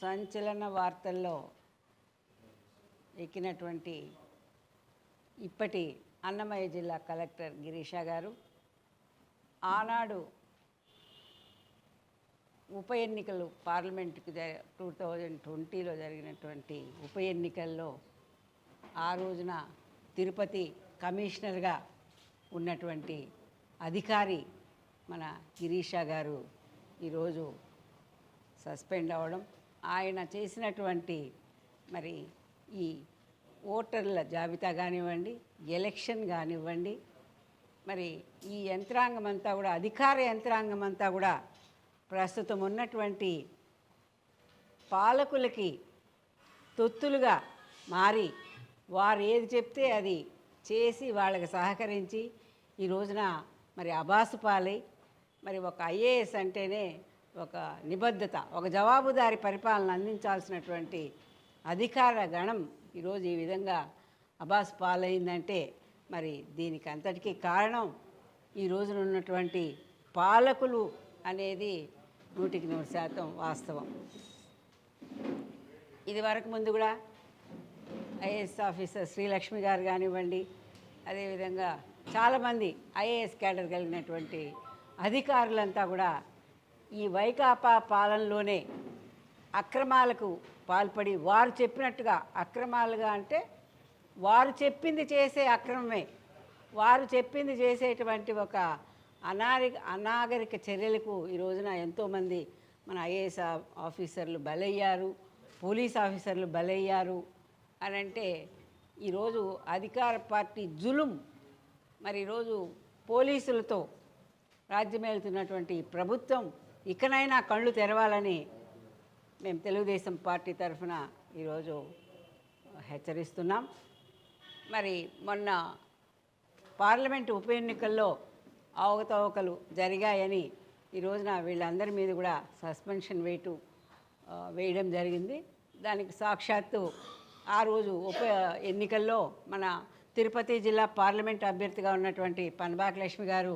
సంచలన వార్తల్లో ఎక్కినటువంటి ఇప్పటి అన్నమయ్య జిల్లా కలెక్టర్ గిరీష గారు ఆనాడు ఉప ఎన్నికలు పార్లమెంట్కి టూ థౌజండ్ ట్వంటీలో జరిగినటువంటి ఉప ఎన్నికల్లో ఆ రోజున తిరుపతి కమిషనర్గా ఉన్నటువంటి అధికారి మన గిరీష గారు ఈరోజు సస్పెండ్ అవ్వడం ఆయన చేసినటువంటి మరి ఈ ఓటర్ల జాబితా కానివ్వండి ఎలక్షన్ కానివ్వండి మరి ఈ యంత్రాంగం అంతా కూడా అధికార యంత్రాంగం అంతా కూడా ప్రస్తుతం ఉన్నటువంటి పాలకులకి తొత్తులుగా మారి వారు ఏది చెప్తే అది చేసి వాళ్ళకి సహకరించి ఈ రోజున మరి అబాసుపాలై మరి ఒక ఐఏఎస్ అంటేనే ఒక నిబద్ధత ఒక జవాబుదారి పరిపాలన అందించాల్సినటువంటి అధికార గణం ఈరోజు ఈ విధంగా అబాస్ పాలైందంటే మరి దీనికి అంతటికీ కారణం ఈ రోజున ఉన్నటువంటి పాలకులు అనేది నూటికి నూరు శాతం వాస్తవం. ఇది వరకు ముందు కూడా ఐఏఎస్ ఆఫీసర్ శ్రీలక్ష్మి గారు కానివ్వండి అదేవిధంగా చాలామంది ఐఏఎస్ క్యాడర్ కలిగినటువంటి అధికారులంతా కూడా ఈ వైకాపా పాలనలోనే అక్రమాలకు పాల్పడి వారు చెప్పినట్టుగా అక్రమాలుగా అంటే వారు చెప్పింది చేసే అక్రమమే. వారు చెప్పింది చేసేటువంటి ఒక అనారి అనాగరిక చర్యలకు ఈ రోజున ఎంతోమంది మన ఐఏఎస్ ఆఫీసర్లు బలయ్యారు పోలీస్ ఆఫీసర్లు బలయ్యారు అని అంటే ఈరోజు అధికార పార్టీ జులుం. మరి ఈరోజు పోలీసులతో రాజ్యమేలుతున్నటువంటి ప్రభుత్వం ఇకనైనా కళ్ళు తెరవాలని మేము తెలుగుదేశం పార్టీ తరఫున ఈరోజు హెచ్చరిస్తున్నాం. మరి మొన్న పార్లమెంటు ఉప ఎన్నికల్లో అవకతవకలు జరిగాయని ఈ రోజున వీళ్ళందరి మీద కూడా సస్పెన్షన్ వేటు వేయడం జరిగింది. దానికి సాక్షాత్తు ఆ రోజు ఉప ఎన్నికల్లో మన తిరుపతి జిల్లా పార్లమెంట్ అభ్యర్థిగా ఉన్నటువంటి పనబాక లక్ష్మి గారు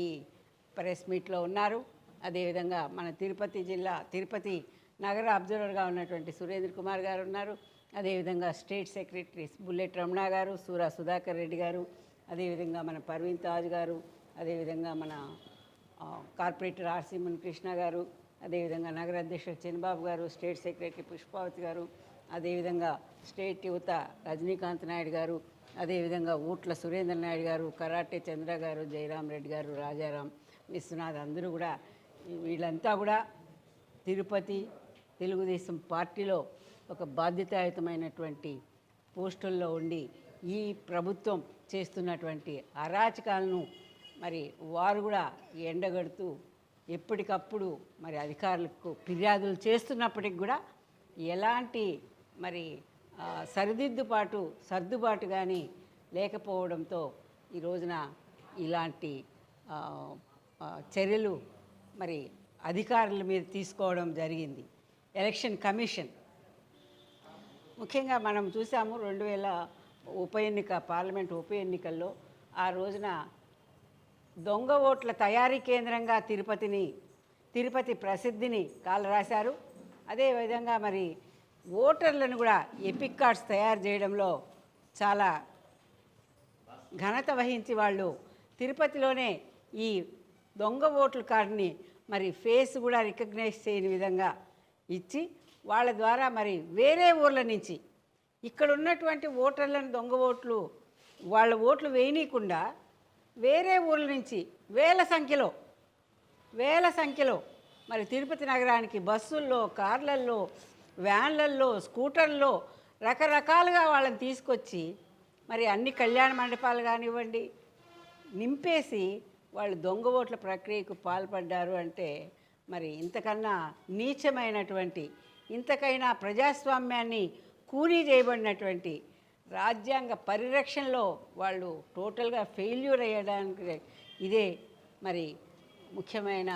ఈ ప్రెస్ మీట్లో ఉన్నారు. అదేవిధంగా మన తిరుపతి జిల్లా తిరుపతి నగర అబ్జర్వర్గా ఉన్నటువంటి సురేంద్ర కుమార్ గారు ఉన్నారు. అదేవిధంగా స్టేట్ సెక్రటరీ బుల్లెట్ రమణ గారు సూరా సుధాకర్ రెడ్డి గారు అదేవిధంగా మన పర్వీన్ తాజ్ గారు అదేవిధంగా మన కార్పొరేటర్ ఆర్సీ మునికృష్ణ గారు అదేవిధంగా నగర అధ్యక్షుడు చంద్రబాబు గారు స్టేట్ సెక్రటరీ పుష్పావతి గారు అదేవిధంగా స్టేట్ యువత రజనీకాంత్ నాయుడు గారు అదేవిధంగా ఊట్ల సురేంద్ర నాయుడు గారు కరాటే చంద్ర గారు జయరాం రెడ్డి గారు రాజారాం విశ్వనాథ్ అందరూ కూడా వీళ్ళంతా కూడా తిరుపతి తెలుగుదేశం పార్టీలో ఒక బాధ్యతాయుతమైనటువంటి పోస్టుల్లో ఉండి ఈ ప్రభుత్వం చేస్తున్నటువంటి అరాచకాలను మరి వారు కూడా ఎండగడుతూ ఎప్పటికప్పుడు మరి అధికారులకు ఫిర్యాదులు చేస్తున్నప్పటికి కూడా ఎలాంటి మరి సరిదిద్దుబాటు సర్దుబాటు కానీ లేకపోవడంతో ఈ రోజున ఇలాంటి చర్యలు మరి అధికారుల మీద తీసుకోవడం జరిగింది. Election commission. ముఖ్యంగా మనం చూసాము రెండు వేల ఉప ఎన్నిక పార్లమెంట్ ఉప ఎన్నికల్లో ఆ రోజున దొంగ ఓట్ల తయారీ కేంద్రంగా తిరుపతిని తిరుపతి ప్రసిద్ధిని కాలరాశారు. అదేవిధంగా మరి ఓటర్లను కూడా ఎపిక్ కార్డ్స్ తయారు చేయడంలో చాలా ఘనత వహించి వాళ్ళు తిరుపతిలోనే ఈ దొంగ ఓట్లు కార్డుని మరి ఫేస్ కూడా రికగ్నైజ్ చేయని విధంగా ఇచ్చి వాళ్ళ ద్వారా మరి వేరే ఊర్ల నుంచి ఇక్కడ ఉన్నటువంటి ఓటర్లను దొంగ ఓట్లు వాళ్ళ ఓట్లు వేయనీయకుండా వేరే ఊర్ల నుంచి వేల సంఖ్యలో వేల సంఖ్యలో మరి తిరుపతి నగరానికి బస్సుల్లో కార్లల్లో వ్యాన్లల్లో స్కూటర్లో రకరకాలుగా వాళ్ళని తీసుకొచ్చి మరి అన్ని కళ్యాణ మండపాలు కానివ్వండి నింపేసి వాళ్ళు దొంగ ఓట్ల ప్రక్రియకు పాల్పడ్డారు అంటే మరి ఇంతకన్నా నీచమైనటువంటి ఇంతకైనా ప్రజాస్వామ్యాన్ని కూలీ చేయబడినటువంటి రాజ్యాంగ పరిరక్షణలో వాళ్ళు టోటల్గా ఫెయిల్యూర్ అయ్యడానికి ఇదే మరి ముఖ్యమైన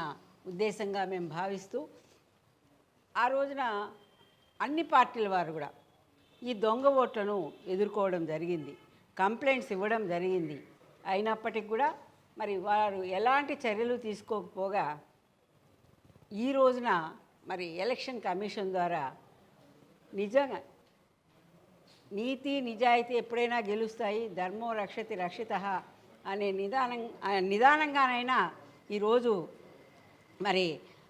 ఉద్దేశంగా మేము భావిస్తూ ఆ రోజున అన్ని పార్టీల వారు కూడా ఈ దొంగ ఓట్లను ఎదుర్కోవడం జరిగింది కంప్లైంట్స్ ఇవ్వడం జరిగింది. అయినప్పటికీ కూడా మరి వారు ఎలాంటి చర్యలు తీసుకోకపోగా ఈ రోజున మరి ఎలక్షన్ కమిషన్ ద్వారా నిజంగా నీతి నిజాయితీ ఎప్పుడైనా గెలుస్తాయి? ధర్మో రక్షతి రక్షిత అనే నిదానం నిదానంగానైనా ఈరోజు మరి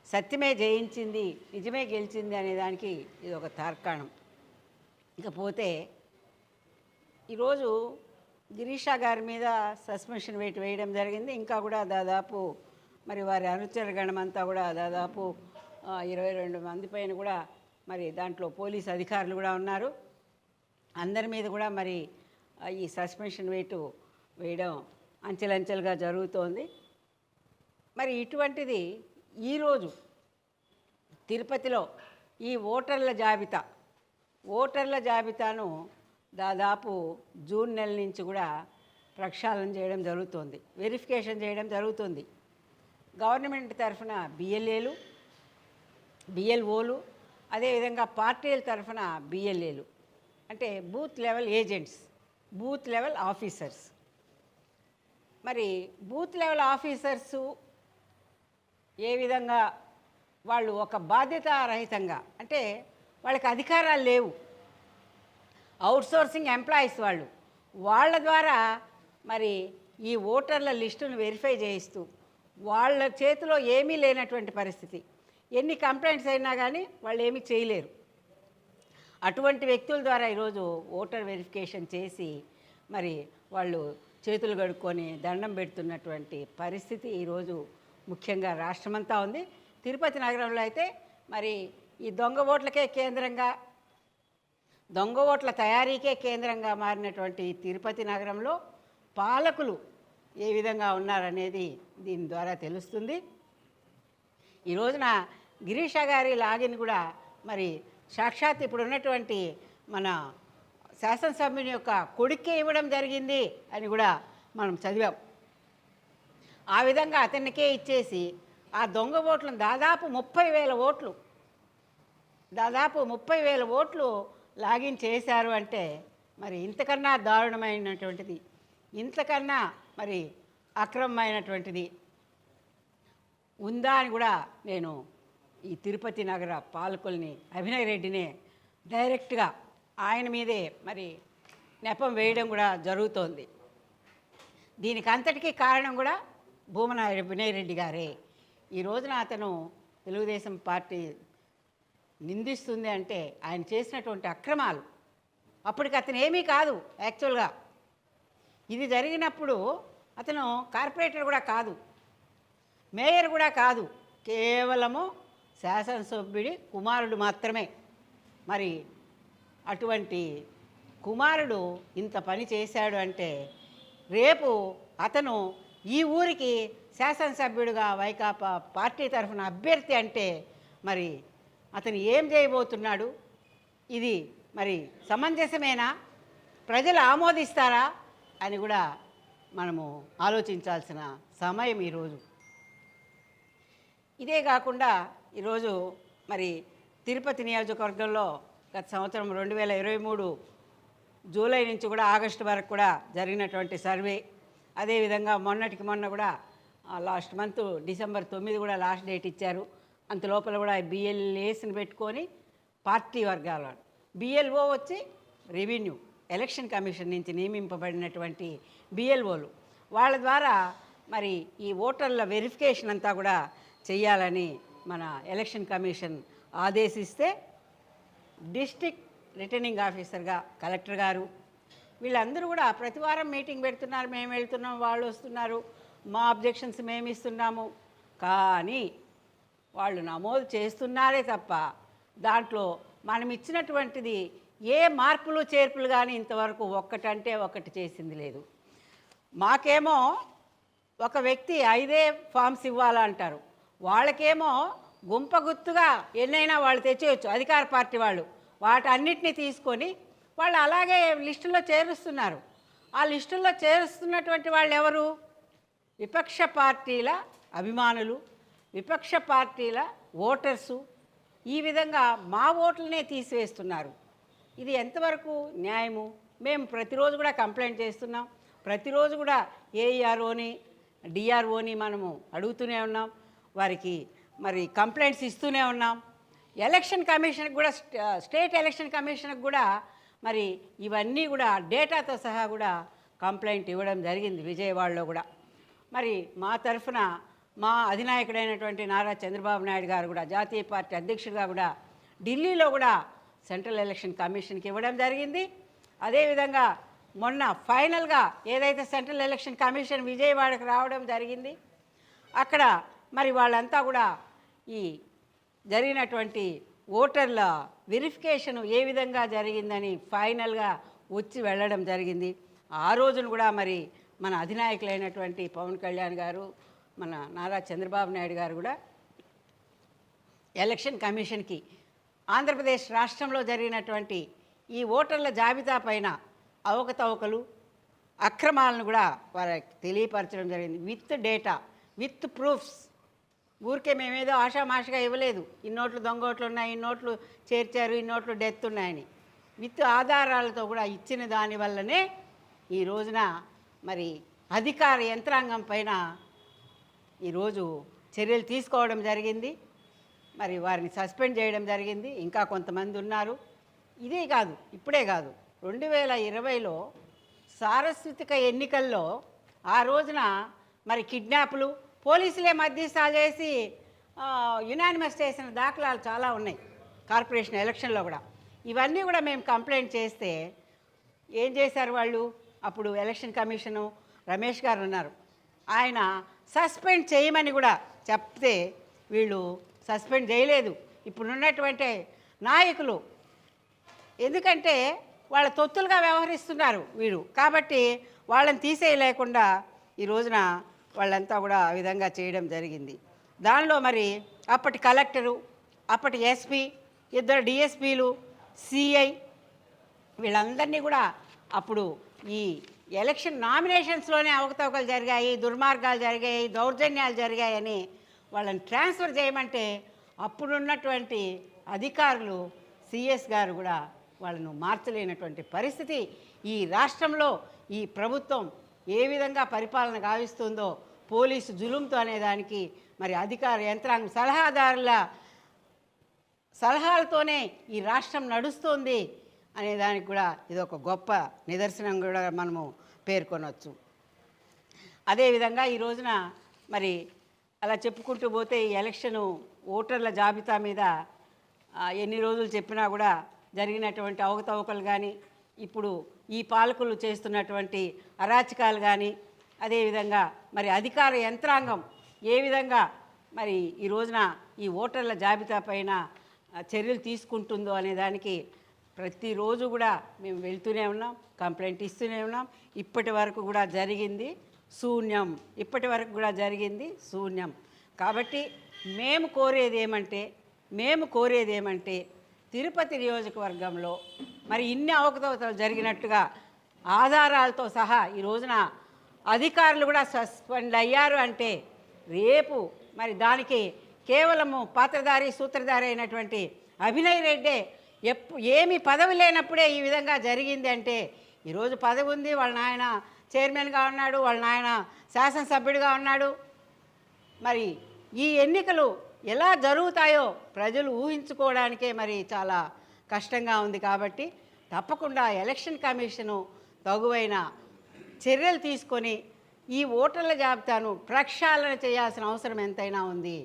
సత్యమే జయించింది నిజమే గెలిచింది అనే దానికి ఇది ఒక తార్కాణం. ఇకపోతే ఈరోజు గిరీషా గారి మీద సస్పెన్షన్ వేటు వేయడం జరిగింది. ఇంకా కూడా దాదాపు మరి వారి అనుచర గణమంతా కూడా దాదాపు ఇరవై రెండు మంది పైన కూడా మరి దాంట్లో పోలీస్ అధికారులు కూడా ఉన్నారు. అందరి మీద కూడా మరి ఈ సస్పెన్షన్ వేటు వేయడం అంచెలంచెలుగా జరుగుతోంది. మరి ఇటువంటిది ఈరోజు తిరుపతిలో ఈ ఓటర్ల జాబితా ఓటర్ల జాబితాను దాదాపు జూన్ నెల నుంచి కూడా ప్రక్షాళన చేయడం జరుగుతుంది. వెరిఫికేషన్ చేయడం జరుగుతుంది. గవర్నమెంట్ తరఫున బిఎల్ఏలు బిఎల్ఓలు అదేవిధంగా పార్టీల తరఫున బిఎల్ఏలు అంటే booth level agents booth level officers. మరి బూత్ లెవెల్ ఆఫీసర్సు ఏ విధంగా వాళ్ళు ఒక బాధ్యతారహితంగా అంటే వాళ్ళకి అధికారాలు లేవు. అవుట్సోర్సింగ్ ఎంప్లాయీస్ వాళ్ళు. వాళ్ళ ద్వారా మరి ఈ ఓటర్ల లిస్టును వెరిఫై చేయిస్తూ వాళ్ళ చేతిలో ఏమీ లేనటువంటి పరిస్థితి. ఎన్ని కంప్లైంట్స్ అయినా కానీ వాళ్ళు ఏమీ చేయలేరు. అటువంటి వ్యక్తుల ద్వారా ఈరోజు ఓటర్ వెరిఫికేషన్ చేసి మరి వాళ్ళు చేతులు కడుక్కొని దండం పెడుతున్నటువంటి పరిస్థితి ఈరోజు ముఖ్యంగా రాష్ట్రమంతా ఉంది. తిరుపతి నగరంలో అయితే మరి ఈ దొంగ ఓట్లకే కేంద్రంగా దొంగ ఓట్ల తయారీకే కేంద్రంగా మారినటువంటి తిరుపతి నగరంలో పాలకులు ఏ విధంగా ఉన్నారనేది దీని ద్వారా తెలుస్తుంది. ఈ రోజున గిరీష గారి లాగిన్ కూడా మరి సాక్షాత్ ఇప్పుడు ఉన్నటువంటి మన శాసనసభ్యుని యొక్క కొడుక్కే ఇవ్వడం జరిగింది అని కూడా మనం చదివాం. ఆ విధంగా అతనికే ఇచ్చేసి ఆ దొంగ ఓట్లను దాదాపు ముప్పై వేల ఓట్లు దాదాపు ముప్పై వేల ఓట్లు లాగిన్ చేశారు అంటే మరి ఇంతకన్నా దారుణమైనటువంటిది. ఇంతకన్నా మరి అక్రమమైనటువంటిది. ఉందా అని కూడా నేను ఈ తిరుపతి నగర పాలకుల్ని అభినయ్ రెడ్డినే డైరెక్ట్గా ఆయన మీదే మరి నెపం వేయడం కూడా జరుగుతోంది. దీనికి అంతటికీ కారణం కూడా భూమన అభినయ్ రెడ్డి గారే. ఈ రోజున అతను తెలుగుదేశం పార్టీ నిందిస్తుంది అంటే ఆయన చేసినటువంటి అక్రమాలు. అప్పటికి అతను ఏమీ కాదు యాక్చువల్గా ఇది జరిగినప్పుడు అతను కార్పొరేటర్ కూడా కాదు మేయర్ కూడా కాదు కేవలము శాసనసభ్యుడి కుమారుడు మాత్రమే. మరి అటువంటి కుమారుడు ఇంత పని చేశాడు అంటే రేపు అతను ఈ ఊరికి శాసనసభ్యుడిగా వైకాపా పార్టీ తరఫున అభ్యర్థి అంటే మరి అతను ఏం చేయబోతున్నాడు? ఇది మరి సమంజసమేనా? ప్రజలు ఆమోదిస్తారా? అని కూడా మనము ఆలోచించాల్సిన సమయం ఈరోజు. ఇదే కాకుండా ఈరోజు మరి తిరుపతి నియోజకవర్గంలో గత సంవత్సరం రెండు వేల ఇరవై మూడు జూలై నుంచి కూడా ఆగస్టు వరకు కూడా జరిగినటువంటి సర్వే. అదేవిధంగా మొన్నటికి మొన్న కూడా లాస్ట్ మంత్ డిసెంబర్ తొమ్మిది కూడా లాస్ట్ డేట్ ఇచ్చారు. అంత లోపల కూడా బిఎల్ఏస్ని పెట్టుకొని పార్టీ వర్గాల. బిఎల్ఓ వచ్చి రెవెన్యూ ఎలక్షన్ కమిషన్ నుంచి నియమింపబడినటువంటి బిఎల్ఓలు వాళ్ళ ద్వారా మరి ఈ ఓటర్ల వెరిఫికేషన్ అంతా కూడా చేయాలని మన ఎలక్షన్ కమిషన్ ఆదేశిస్తే డిస్టిక్ రిటర్నింగ్ ఆఫీసర్గా కలెక్టర్ గారు వీళ్ళందరూ కూడా ప్రతి వారం మీటింగ్ పెడుతున్నారు. మేము వెళ్తున్నాం వాళ్ళు వస్తున్నారు. మా అబ్జెక్షన్స్ మేము ఇస్తున్నాము. కానీ వాళ్ళు నమోదు చేస్తున్నారే తప్ప దాంట్లో మనం ఇచ్చినటువంటిది ఏ మార్పులు చేర్పులు కానీ ఇంతవరకు ఒక్కటంటే ఒకటి చేసింది లేదు. మాకేమో ఒక వ్యక్తి ఐదే ఫామ్స్ ఇవ్వాలంటారు. వాళ్ళకేమో గుంపగుత్తుగా ఎన్నైనా వాళ్ళు తెచ్చేయచ్చు అధికార పార్టీ వాళ్ళు. వాటన్నిటిని తీసుకొని వాళ్ళు అలాగే లిస్టులో చేరుస్తున్నారు. ఆ లిస్టుల్లో చేరుస్తున్నటువంటి వాళ్ళు ఎవరు విపక్ష పార్టీల అభిమానులు విపక్ష పార్టీల ఓటర్సు ఈ విధంగా మా ఓట్లనే తీసివేస్తున్నారు. ఇది ఎంతవరకు న్యాయము? మేము ప్రతిరోజు కూడా కంప్లైంట్ చేస్తున్నాం. ప్రతిరోజు కూడా ఏఈఆర్ఓని డిఆర్ఓని మనము అడుగుతూనే ఉన్నాం. వారికి మరి కంప్లైంట్స్ ఇస్తూనే ఉన్నాం. ఎలక్షన్ కమిషన్కి కూడా స్టేట్ ఎలక్షన్ కమిషన్కి కూడా మరి ఇవన్నీ కూడా డేటాతో సహా కూడా కంప్లైంట్ ఇవ్వడం జరిగింది విజయవాడలో కూడా. మరి మా తరఫున మా అధినాయకుడైనటువంటి నారా చంద్రబాబు నాయుడు గారు కూడా జాతీయ పార్టీ అధ్యక్షుడిగా కూడా ఢిల్లీలో కూడా సెంట్రల్ ఎలక్షన్ కమిషన్కి ఇవ్వడం జరిగింది. అదేవిధంగా మొన్న ఫైనల్గా ఏదైతే సెంట్రల్ ఎలక్షన్ కమిషన్ విజయవాడకు రావడం జరిగింది అక్కడ మరి వాళ్ళంతా కూడా ఈ జరిగినటువంటి ఓటర్ల వెరిఫికేషన్ ఏ విధంగా జరిగిందని ఫైనల్గా వచ్చి వెళ్ళడం జరిగింది. ఆ రోజున కూడా మరి మన అధినాయకులైనటువంటి పవన్ కళ్యాణ్ గారు మన నారా చంద్రబాబు నాయుడు గారు కూడా ఎలక్షన్ కమిషన్కి ఆంధ్రప్రదేశ్ రాష్ట్రంలో జరిగినటువంటి ఈ ఓటర్ల జాబితా పైన అవకతవకలు అక్రమాలను కూడా వారికి తెలియపరచడం జరిగింది. With data with proofs. ఊరికే మేమేదో ఆషామాషగా ఇవ్వలేదు. ఇన్నోట్లు దొంగోట్లు ఉన్నాయి ఇన్నోట్లు చేర్చారు ఇన్నోట్లు డెత్ ఉన్నాయని. విత్ ఆధారాలతో కూడా ఇచ్చిన దాని వల్లనే ఈ రోజున మరి అధికార యంత్రాంగం పైన ఈరోజు చర్యలు తీసుకోవడం జరిగింది. మరి వారిని సస్పెండ్ చేయడం జరిగింది. ఇంకా కొంతమంది ఉన్నారు. ఇదే కాదు ఇప్పుడే కాదు. రెండు వేల ఇరవైలో సారస్వతిక ఎన్నికల్లో ఆ రోజున మరి కిడ్నాప్లు పోలీసులే మధ్యస్థా చేసి యునానిమస్ చేసిన దాఖలాలు చాలా ఉన్నాయి. కార్పొరేషన్ ఎలక్షన్లో కూడా. ఇవన్నీ కూడా మేము కంప్లైంట్ చేస్తే ఏం చేశారు వాళ్ళు? అప్పుడు ఎలక్షన్ కమిషను రమేష్ గారు ఉన్నారు. ఆయన సస్పెండ్ చేయమని కూడా చెప్తే వీళ్ళు సస్పెండ్ చేయలేదు. ఇప్పుడున్నటువంటి నాయకులు. ఎందుకంటే వాళ్ళ తొత్తులుగా వ్యవహరిస్తున్నారు వీరు. కాబట్టి వాళ్ళని తీసేయలేకుండా ఈ రోజున వాళ్ళంతా కూడా ఆ విధంగా చేయడం జరిగింది. దానిలో మరి అప్పటి కలెక్టరు అప్పటి ఎస్పీ ఇద్దరు డిఎస్పీలు సిఐ వీళ్ళందరినీ కూడా అప్పుడు ఈ ఎలక్షన్ నామినేషన్స్లోనే అవకతవకలు జరిగాయి దుర్మార్గాలు జరిగాయి దౌర్జన్యాలు జరిగాయని వాళ్ళని ట్రాన్స్ఫర్ చేయమంటే అప్పుడున్నటువంటి అధికారులు సిఎస్ గారు కూడా వాళ్ళను మార్చలేనటువంటి పరిస్థితి. ఈ రాష్ట్రంలో ఈ ప్రభుత్వం ఏ విధంగా పరిపాలన గావిస్తుందో పోలీసు జులుంతో అనేదానికి మరి అధికార యంత్రాంగం సలహాదారుల సలహాలతోనే ఈ రాష్ట్రం నడుస్తుంది. అనే దానికి కూడా ఇది ఒక గొప్ప నిదర్శనం కూడా మనము పేర్కొనవచ్చు అదేవిధంగా ఈ రోజున మరి అలా చెప్పుకుంటూ పోతే ఈ ఎలక్షను ఓటర్ల జాబితా మీద ఎన్ని రోజులు చెప్పినా కూడా జరిగినటువంటి అవకతవకలు కానీ ఇప్పుడు ఈ పాలకులు చేస్తున్నటువంటి అరాచకాలు కానీ అదేవిధంగా మరి అధికార యంత్రాంగం ఏ విధంగా మరి ఈ రోజున ఈ ఓటర్ల జాబితా పైన చర్యలు తీసుకుంటుందో అనే దానికి ప్రతిరోజు కూడా మేము వెళ్తూనే ఉన్నాం కంప్లైంట్ ఇస్తూనే ఉన్నాం. ఇప్పటి వరకు కూడా జరిగింది శూన్యం. ఇప్పటి వరకు కూడా జరిగింది శూన్యం. కాబట్టి మేము కోరేది ఏమంటే మేము కోరేది ఏమంటే తిరుపతి నియోజకవర్గంలో మరి ఇన్ని అవకతవకలు జరిగినట్టుగా ఆధారాలతో సహా ఈ రోజున అధికారులు కూడా సస్పెండ్ అయ్యారు అంటే రేపు మరి దానికి కేవలము పాత్రధారి సూత్రధారి అయినటువంటి అభినయ్ రెడ్డే ఎప్పు ఏమి పదవి లేనప్పుడే ఈ విధంగా జరిగింది అంటే ఈరోజు పదవి ఉంది వాళ్ళ నాయన చైర్మన్గా ఉన్నాడు వాళ్ళ నాయన శాసనసభ్యుడిగా ఉన్నాడు. మరి ఈ ఎన్నికలు ఎలా జరుగుతాయో ప్రజలు ఊహించుకోవడానికే మరి చాలా కష్టంగా ఉంది కాబట్టి తప్పకుండా ఎలక్షన్ కమిషను తగువైన చర్యలు తీసుకొని ఈ ఓటర్ల జాబితాను ప్రక్షాళన చేయాల్సిన అవసరం ఎంతైనా ఉంది.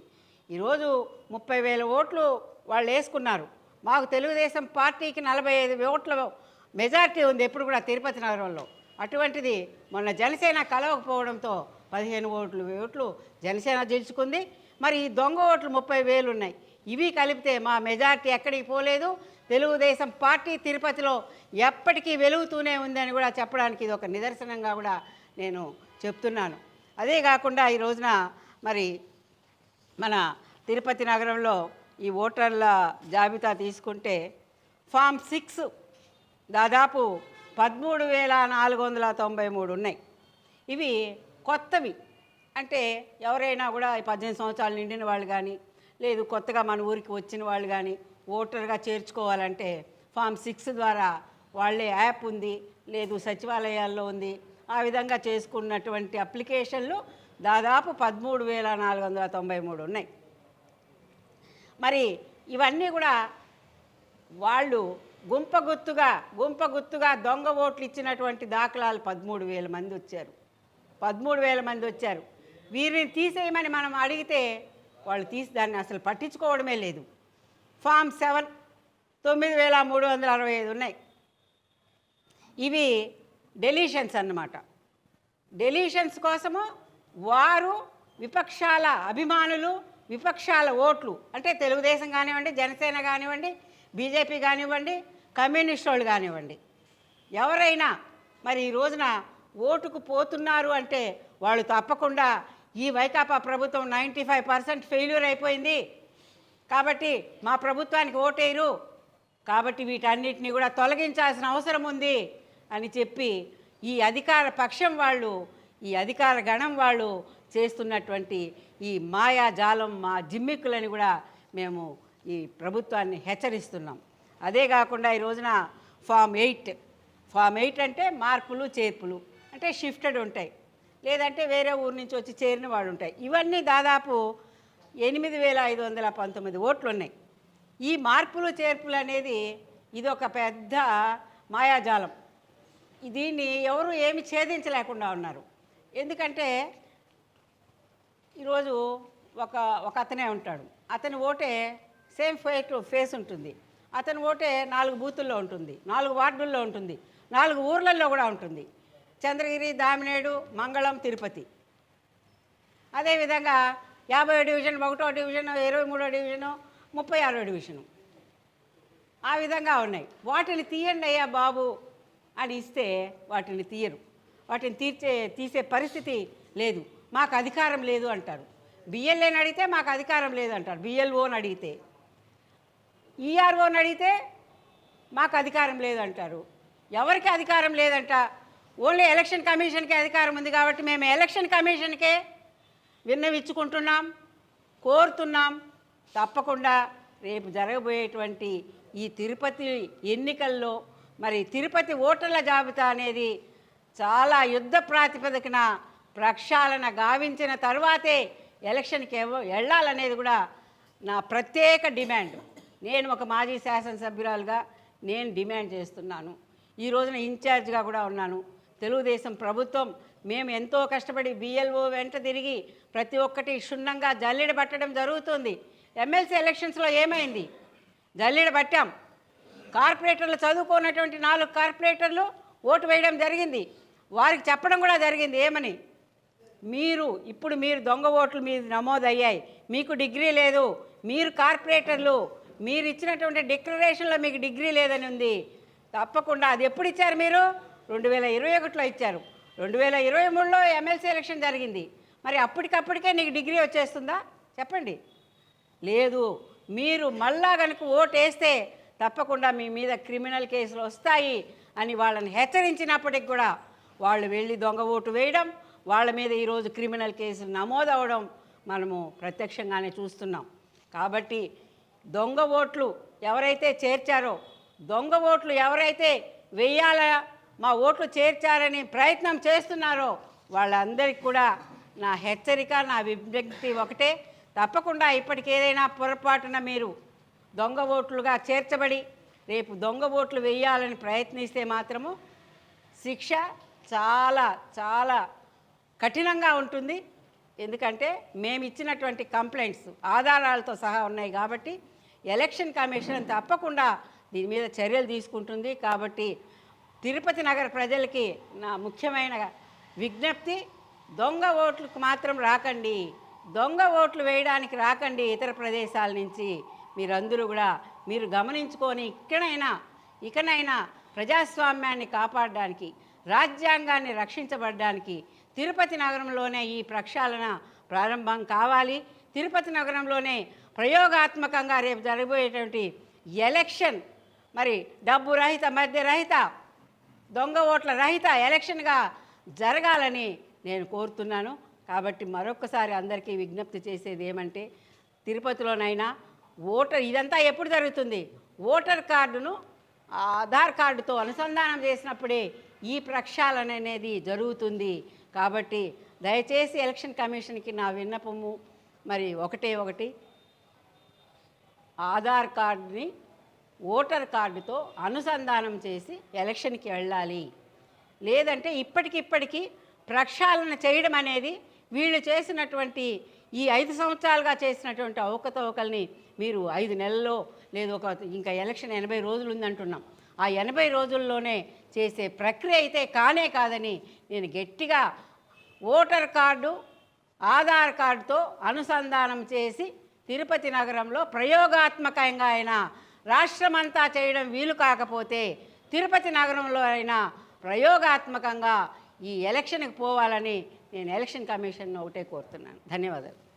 ఈరోజు ముప్పై వేల ఓట్లు వాళ్ళు వేసుకున్నారు. మాకు తెలుగుదేశం పార్టీకి నలభై ఐదు ఓట్ల మెజార్టీ ఉంది ఎప్పుడు కూడా తిరుపతి నగరంలో. అటువంటిది మొన్న జనసేన కలవకపోవడంతో పదిహేను ఓట్లు ఓట్లు జనసేన గెలుచుకుంది. మరి ఈ దొంగ ఓట్లు ముప్పై వేలు ఉన్నాయి. ఇవి కలిపితే మా మెజార్టీ ఎక్కడికి పోలేదు. తెలుగుదేశం పార్టీ తిరుపతిలో ఎప్పటికీ వెలుగుతూనే ఉందని కూడా చెప్పడానికి ఇది ఒక నిదర్శనంగా కూడా నేను చెప్తున్నాను. అదే కాకుండా ఈ రోజున మరి మన తిరుపతి నగరంలో ఈ ఓటర్ల జాబితా తీసుకుంటే ఫామ్ సిక్స్ దాదాపు పదమూడు వేల నాలుగు వందల తొంభై మూడు ఉన్నాయి. ఇవి కొత్తవి. అంటే ఎవరైనా కూడా ఈ పద్దెనిమిది సంవత్సరాలు నిండిన వాళ్ళు కానీ లేదు కొత్తగా మన ఊరికి వచ్చిన వాళ్ళు కానీ ఓటర్గా చేర్చుకోవాలంటే ఫామ్ సిక్స్ ద్వారా వాళ్ళే యాప్ ఉంది లేదు సచివాలయాల్లో ఉంది. ఆ విధంగా చేసుకున్నటువంటి అప్లికేషన్లు దాదాపు పదమూడు వేల నాలుగు వందల తొంభై మూడు ఉన్నాయి. మరి ఇవన్నీ కూడా వాళ్ళు గుంపగుత్తుగా గుంపగుత్తుగా దొంగ ఓట్లు ఇచ్చినటువంటి దాఖలాలు పదమూడు వేల మంది వచ్చారు. పదమూడు వేల మంది వచ్చారు. వీరిని తీసేయమని మనం అడిగితే వాళ్ళు తీసి దాన్ని అసలు పట్టించుకోవడమే లేదు. ఫామ్ సెవెన్ తొమ్మిది వేల మూడు వందల అరవై ఐదు ఉన్నాయి. ఇవి డెలీషన్స్ అన్నమాట. డెలీషన్స్ కోసము వారు విపక్షాల అభిమానులు విపక్షాల ఓట్లు. అంటే తెలుగుదేశం కానివ్వండి జనసేన కానివ్వండి బీజేపీ కానివ్వండి కమ్యూనిస్ట్ వాళ్ళు కానివ్వండి. ఎవరైనా మరి ఈ రోజున ఓటుకు పోతున్నారు అంటే వాళ్ళు తప్పకుండా ఈ వైకాపా ప్రభుత్వం నైంటీ ఫైవ్ పర్సెంట్ ఫెయిల్యూర్ అయిపోయింది. కాబట్టి మా ప్రభుత్వానికి ఓటేయరు. కాబట్టి వీటన్నిటిని కూడా తొలగించాల్సిన అవసరం ఉంది అని చెప్పి ఈ అధికార పక్షం వాళ్ళు ఈ అధికార గణం వాళ్ళు చేస్తున్నటువంటి ఈ మాయాజాలం మా జిమ్మిక్కులని కూడా మేము ఈ ప్రభుత్వాన్ని హెచ్చరిస్తున్నాం. అదే కాకుండా ఈ రోజున ఫామ్ ఎయిట్ ఫామ్ ఎయిట్ అంటే మార్పులు చేర్పులు అంటే షిఫ్టెడ్ ఉంటాయి. లేదంటే వేరే ఊరు నుంచి వచ్చి చేరిన వాళ్ళు ఉంటాయి. ఇవన్నీ దాదాపు ఎనిమిది వేల ఐదు వందల పంతొమ్మిది ఓట్లు ఉన్నాయి ఈ మార్పులు చేర్పులు అనేది ఇది ఒక పెద్ద మాయాజాలం. దీన్ని ఎవరు ఏమి ఛేదించలేకుండా ఉన్నారు. ఎందుకంటే ఈరోజు ఒక ఒక అతనే ఉంటాడు. అతని ఓటే సేమ్ ఫేట్ ఫేస్ ఉంటుంది. అతని ఓటే నాలుగు బూతుల్లో ఉంటుంది. నాలుగు వార్డుల్లో ఉంటుంది. నాలుగు ఊర్లలో కూడా ఉంటుంది. చంద్రగిరి దామినేడు మంగళం తిరుపతి. అదేవిధంగా యాభై డివిజన్ ఒకటో డివిజన్ ఇరవై మూడో డివిజను ముప్పై ఆరో డివిజను. ఆ విధంగా ఉన్నాయి. వాటిని తీయండి అయ్యా బాబు అని ఇస్తే వాటిని తీయరు. వాటిని తీర్చే తీసే పరిస్థితి లేదు. మాకు అధికారం లేదు అంటారు. బిఎల్ఏని అడిగితే మాకు అధికారం లేదు అంటారు. బిఎల్ఓని అడిగితే. ఈఆర్ఓని అడిగితే మాకు అధికారం లేదంటారు ఎవరికి అధికారం లేదంట? ఓన్లీ ఎలక్షన్ కమిషన్కే అధికారం ఉంది కాబట్టి మేము ఎలక్షన్ కమిషన్కే విన్నవించుకుంటున్నాం కోరుతున్నాం. తప్పకుండా రేపు జరగబోయేటువంటి ఈ తిరుపతి ఎన్నికల్లో మరి తిరుపతి ఓటర్ల జాబితా అనేది చాలా యుద్ధ ప్రాతిపదికన ప్రక్షాళన గావించిన తర్వాతే ఎలక్షన్కి వెళ్ళాలనేది కూడా నా ప్రత్యేక డిమాండ్. నేను ఒక మాజీ శాసనసభ్యురాలుగా నేను డిమాండ్ చేస్తున్నాను. ఈ రోజున ఇన్ఛార్జ్గా కూడా ఉన్నాను. తెలుగుదేశం ప్రభుత్వం మేము ఎంతో కష్టపడి బిఎల్ఓ వెంట తిరిగి ప్రతి ఒక్కటి క్షుణ్ణంగా జల్లెడ పట్టడం జరుగుతుంది. ఎమ్మెల్సీ ఎలక్షన్స్లో ఏమైంది? జల్లెడ పట్టాం. కార్పొరేటర్లు చదువుకున్నటువంటి నాలుగు కార్పొరేటర్లు ఓటు వేయడం జరిగింది. వారికి చెప్పడం కూడా జరిగింది. ఏమని? మీరు ఇప్పుడు మీరు దొంగ ఓట్లు మీద నమోదయ్యాయి. మీకు డిగ్రీ లేదు. మీరు కార్పొరేటర్లు. మీరు ఇచ్చినటువంటి డిక్లరేషన్లో మీకు డిగ్రీ లేదని ఉంది. తప్పకుండా అది ఎప్పుడు ఇచ్చారు మీరు? రెండు వేల ఇరవై ఒకటిలో ఇచ్చారు. రెండు వేల ఇరవై మూడులో ఎమ్మెల్సీ ఎలక్షన్ జరిగింది. మరి అప్పటికప్పటికే నీకు డిగ్రీ వచ్చేస్తుందా? చెప్పండి. లేదు. మీరు మళ్ళా కనుక ఓటు వేస్తే తప్పకుండా మీ మీద క్రిమినల్ కేసులు వస్తాయి అని వాళ్ళని హెచ్చరించినప్పటికి కూడా వాళ్ళు వెళ్ళి దొంగ ఓటు వేయడం వాళ్ళ మీద ఈరోజు క్రిమినల్ కేసులు నమోదవడం మనము ప్రత్యక్షంగానే చూస్తున్నాం. కాబట్టి దొంగ ఓట్లు ఎవరైతే చేర్చారో దొంగ ఓట్లు ఎవరైతే వెయ్యాల మా ఓట్లు చేర్చారని ప్రయత్నం చేస్తున్నారో వాళ్ళందరికీ కూడా నా హెచ్చరిక నా విజ్ఞప్తి ఒకటే. తప్పకుండా ఇప్పటికి ఏదైనా పొరపాటున మీరు దొంగ ఓట్లుగా చేర్చబడి రేపు దొంగ ఓట్లు వేయాలని ప్రయత్నిస్తే మాత్రము శిక్ష చాలా చాలా కఠినంగా ఉంటుంది. ఎందుకంటే మేము ఇచ్చినటువంటి కంప్లైంట్స్ ఆధారాలతో సహా ఉన్నాయి కాబట్టి ఎలక్షన్ కమిషన్ తప్పకుండా దీని మీద చర్యలు తీసుకుంటుంది. కాబట్టి తిరుపతి నగర ప్రజలకి నా ముఖ్యమైన విజ్ఞప్తి దొంగ ఓట్లకు మాత్రం రాకండి. దొంగ ఓట్లు వేయడానికి రాకండి ఇతర ప్రదేశాల నుంచి. మీరందరూ కూడా మీరు గమనించుకొని ఇక్కడైనా ఇకనైనా ప్రజాస్వామ్యాన్ని కాపాడడానికి రాజ్యాంగాన్ని రక్షించబడడానికి తిరుపతి నగరంలోనే ఈ ప్రక్షాళన ప్రారంభం కావాలి. తిరుపతి నగరంలోనే ప్రయోగాత్మకంగా రేపు జరగబోయేటువంటి ఎలక్షన్. మరి డబ్బు రహిత మధ్య రహిత దొంగ ఓట్ల రహిత ఎలక్షన్గా జరగాలని నేను కోరుతున్నాను. కాబట్టి మరొకసారి అందరికీ విజ్ఞప్తి చేసేది ఏమంటే తిరుపతిలోనైనా ఓటర్ ఇదంతా ఎప్పుడు జరుగుతుంది? ఓటర్ కార్డును ఆధార్ కార్డుతో అనుసంధానం చేసినప్పుడే ఈ ప్రక్షాళన అనేది జరుగుతుంది. కాబట్టి దయచేసి ఎలక్షన్ కమిషన్కి నా విన్నపము మరి ఒకటే ఒకటి. ఆధార్ కార్డుని ఓటర్ కార్డుతో అనుసంధానం చేసి ఎలక్షన్కి వెళ్ళాలి. లేదంటే ఇప్పటికిప్పటికీ ప్రక్షాళన చేయడం అనేది వీళ్ళు చేసినటువంటి ఈ ఐదు సంవత్సరాలుగా చేసినటువంటి అవకతవకల్ని మీరు ఐదు నెలల్లో లేదు ఒక ఇంకా ఎలక్షన్ ఎనభై రోజులు ఉందంటున్నాం. ఆ ఎనభై రోజుల్లోనే చేసే ప్రక్రియ అయితే కానే కాదని నేను గట్టిగా ఓటర్ కార్డు ఆధార్ కార్డుతో అనుసంధానం చేసి తిరుపతి నగరంలో ప్రయోగాత్మకంగా అయినా రాష్ట్రమంతా చేయడం వీలు కాకపోతే తిరుపతి నగరంలో అయినా ప్రయోగాత్మకంగా ఈ ఎలక్షన్కి పోవాలని నేను ఎలక్షన్ కమిషన్ ఒకటే కోరుతున్నాను. ధన్యవాదాలు.